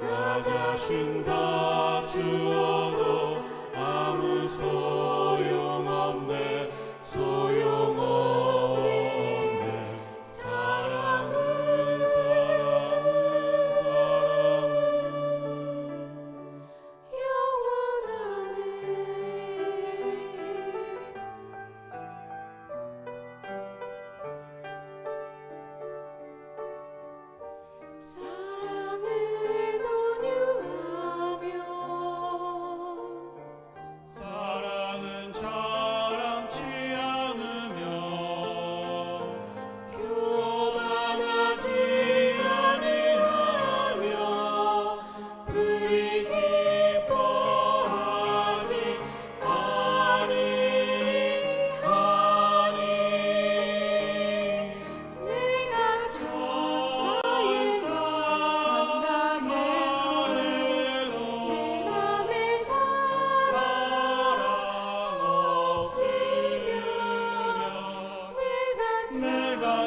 나 자신 다 주어도 아무 소용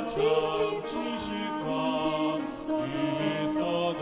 지식과 지식과 세상